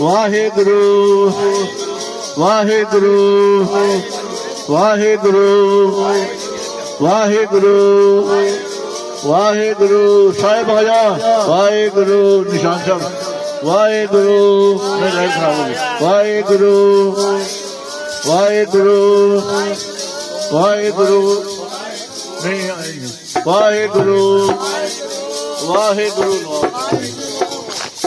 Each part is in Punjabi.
ਵਾਹਿਗੁਰੂ ਵਾਹਿਗੁਰੂ ਵਾਹਿਗੁਰੂ ਵਾਹਿਗੁਰੂ ਵਾਹਿਗੁਰੂ। ਸਾਹਿਬ ਆਇਆ ਵਾਹਿਗੁਰੂ ਨਿਸ਼ਾਨ ਸਾਹਿਬ। ਵਾਹਿਗੁਰੂ ਵਾਹਿਗੁਰੂ ਵਾਹਿਗੁਰੂ ਵਾਹਿਗੁਰੂ। ਨਹੀਂ ਵਾਹਿਗੁਰੂ ਵਾਹਿਗੁਰੂ।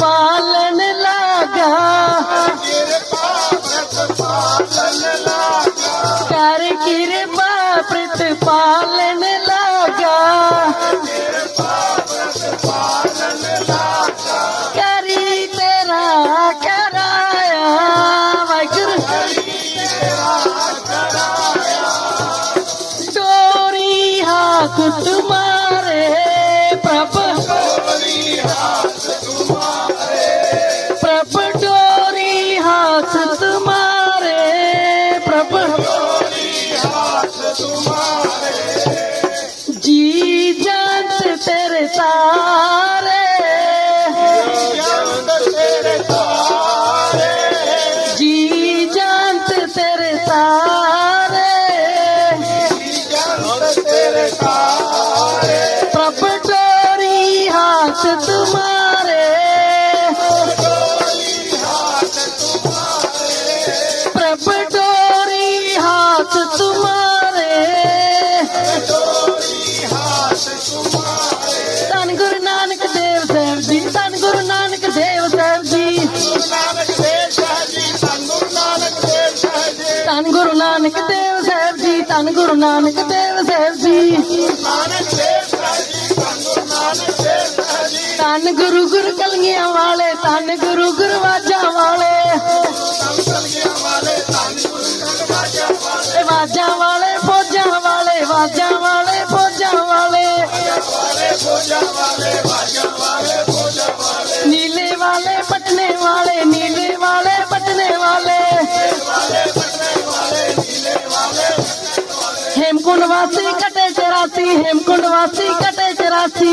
পা बटोरी हाथ तुम्हारे धन गुरु नानक देव साहब जी धन गुरु नानक देव साहब जी ਧੰਨ ਗੁਰੂ ਨਾਨਕ ਦੇਵ ਸਾਹਿਬ ਜੀ, ਧੰਨ ਗੁਰੂ ਨਾਨਕ ਦੇਵ ਸਾਹਿਬ ਜੀ। ਧੰਨ ਗੁਰੂ ਗੁਰ ਕਲਗੀਆਂ ਵਾਲੇ, ਧੰਨ ਗੁਰੂ ਗੁਰਵਾਜਾਂ ਵਾਲੇ। ਵਾਜਾਂ ਵਾਲੇ, ਫੌਜਾਂ ਵਾਲੇ, ਵਾਜਾਂ ਵਾਲੇ, ਫੌਜਾਂ ਵਾਲੇ। ਨੀਲੇ ਵਾਲੇ, ਪਟਨੇ ਵਾਲੇ, ਨੀਲੇ ਵਾਲੇ, ਪਟਨੇ ਵਾਲੇ। ਹੇਮਕੁੰਡ ਵਾਸੀ ਕਟੇ ਚਰਾਸੀ, ਹੇਮਕੁੰਡ ਵਾਸੀ ਕਟੇ ਚਰਾਸੀ।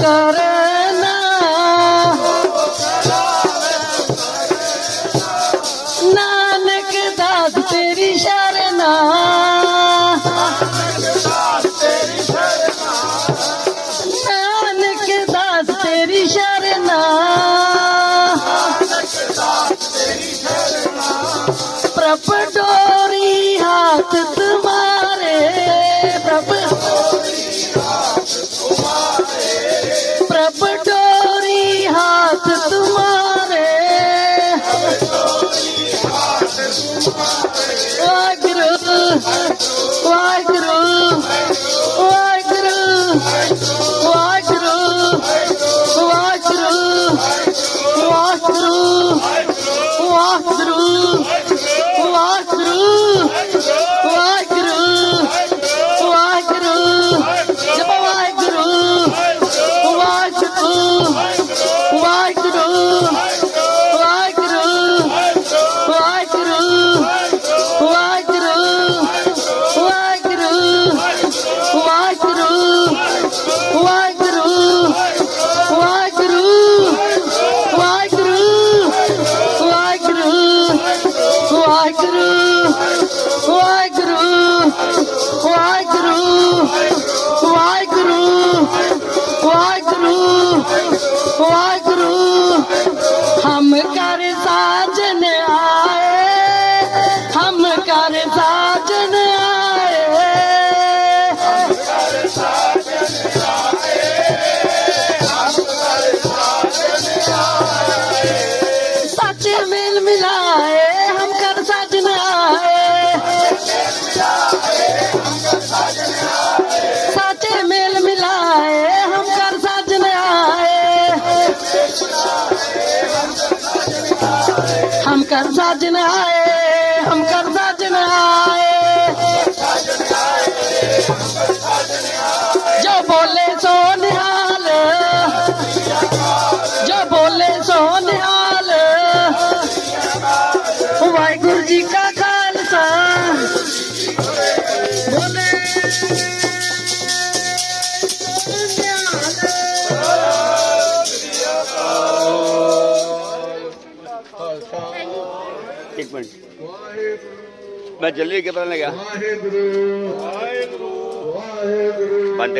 कर Jesus. मिलाए हम कर साजन आए सच मिल मिलाए हम कर साजन आए हम कर साजन आए हम कर साजन आए जो बोले सो ਇੱਕ ਮਿੰਟ। ਮੈਂ ਜਲਦੀ ਕੇ ਪਤਾ ਲੱਗਿਆ। ਵਾਹਿਗੁਰੂ ਵਾਹਿਗੁਰੂ ਵਾਹਿਗੁਰੂ। ਬੰਦ